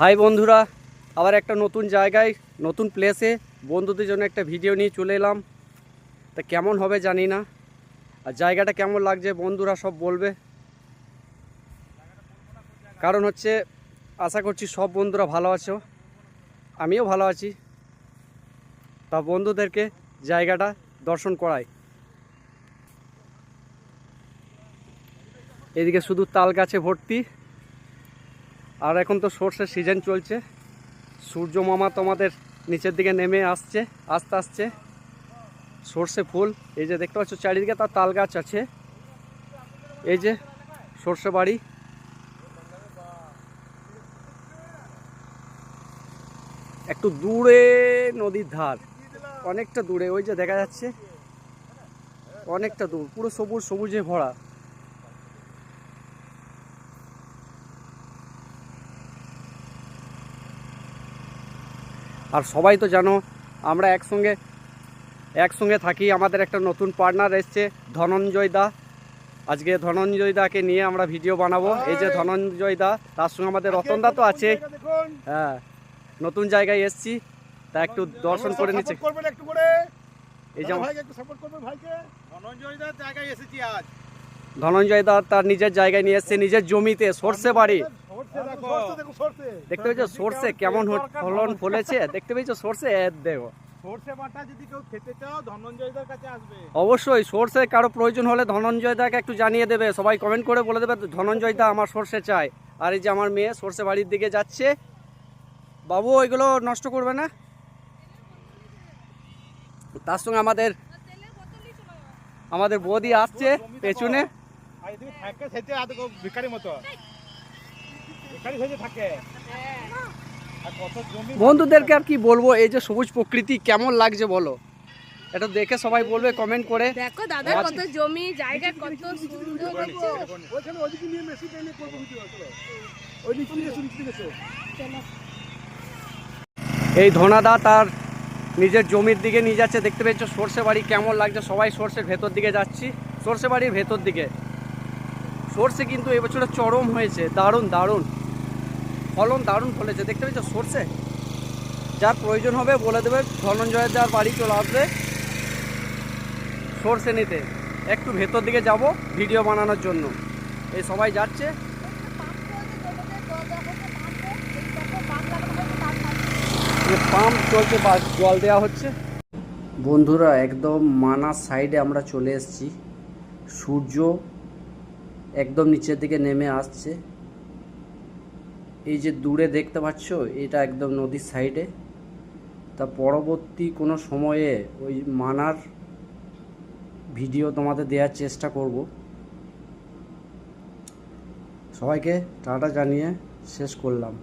High বন্ধুরা, আবার একটা নতুন জায়গায়, নতুন প্লেসে বন্ধুদের জন্য একটা ভিডিও নিয়ে চলে এলাম। তা কেমন হবে জানি না। আর জায়গাটা কেমন লাগছে বন্ধুরা সব বলবে। কারণ হচ্ছে, আশা করছি সব বন্ধুরা ভালো আছো। আমিও ভালো আছি। তা বন্ধুদেরকে জায়গাটা দর্শন করাই। এদিকে শুধু তাল গাছে ভর্তি। আর এখন তো সর্ষের সিজন চলছে। সূর্য মামা তোমাদের নিচের দিকে নেমে আসছে, আস্তে আসছে সর্ষে ফুল, এই যে দেখতে পাচ্ছ চারিদিকে তার তাল গাছ আছে। এই যে সর্ষে বাড়ি। একটু দূরে নদীর ধার, অনেকটা দূরে, ওই যে দেখা যাচ্ছে। অনেকটা দূর, পুরো সবুজ, সবুজে ভরা। আর সবাই তো জানো আমরা একসঙ্গে একসঙ্গে থাকি। আমাদের একটা নতুন পার্টনার এসছে ধনঞ্জয় দা। আজকে ধনঞ্জয় দাকে নিয়ে আমরা ভিডিও বানাবো। এই যে ধনঞ্জয় দা তার সঙ্গে আমাদের রতন দা তো আছে। হ্যাঁ নতুন জায়গায় এসছি। তা একটু দর্শন করে নিচ্ছে। এই যে ধনঞ্জয় দা তার নিজের জায়গায় নিয়ে এসছে নিজের জমিতে সর্ষে বাড়ি সরষে দেখো সরষে দেখো সরষে দেখতে পেয়েছ সর্ষে কেমন ফলন ফলেছে দেখতে পেয়েছ সর্ষে অবশ্যই সর্ষে কারও প্রয়োজন হলে ধনঞ্জয় দাকে একটু জানিয়ে দেবে সবাই কমেন্ট করে বলে দেবে ধনঞ্জয় দা আমার সর্ষে চাই আর এই যে আমার মেয়ে সর্ষে বাড়ির দিকে যাচ্ছে বাবু ওইগুলো নষ্ট করবে না তার সঙ্গে আমাদের আমাদের বৌদি আসছে পেছনে মতো থাকে। বন্ধুদেরকে আর কি বলব এই যে সবুজ প্রকৃতি কেমন লাগছে বলো? এটা দেখে সবাই বলবে কমেন্ট করে। দেখো দাদা। কত জমি জায়গা কত সুন্দর। নিয়ে করব ভিডিও এই ধনাদা তার নিজের জমির দিকে নিয়ে যাচ্ছে দেখতে পেয়েছ? সর্ষে বাড়ি কেমন লাগছে? সবাই সর্ষের ভেতর দিকে যাচ্ছি। সর্ষে বাড়ির ভেতর দিকে। সর্ষে কিন্তু এবছরে চরম হয়েছে দারুণ দারুণ। ফলন দারুণ ফলেছে। দেখতে পেয়েছ সর্ষে? যার প্রয়োজন হবে বলে দেবে। ধনঞ্জয়ের যার বাড়ি চলে আসবে সর্ষে নিতে। একটু ভেতর দিকে যাব ভিডিও বানানোর জন্য। এই সবাই যাচ্ছে। পাম্প চলছে জল দেওয়া হচ্ছে। বন্ধুরা, একদম মানার সাইডে আমরা চলে এসেছি। সূর্য একদম নিচের দিকে নেমে আসছে। এই যে দূরে দেখতে পাচ্ছ, এটা একদম নদীর সাইডে। তা পরবর্তী কোনো সময়ে ওই মানার ভিডিও তোমাদের দেওয়ার চেষ্টা করব। সবাইকে টাটা জানিয়ে শেষ করলাম।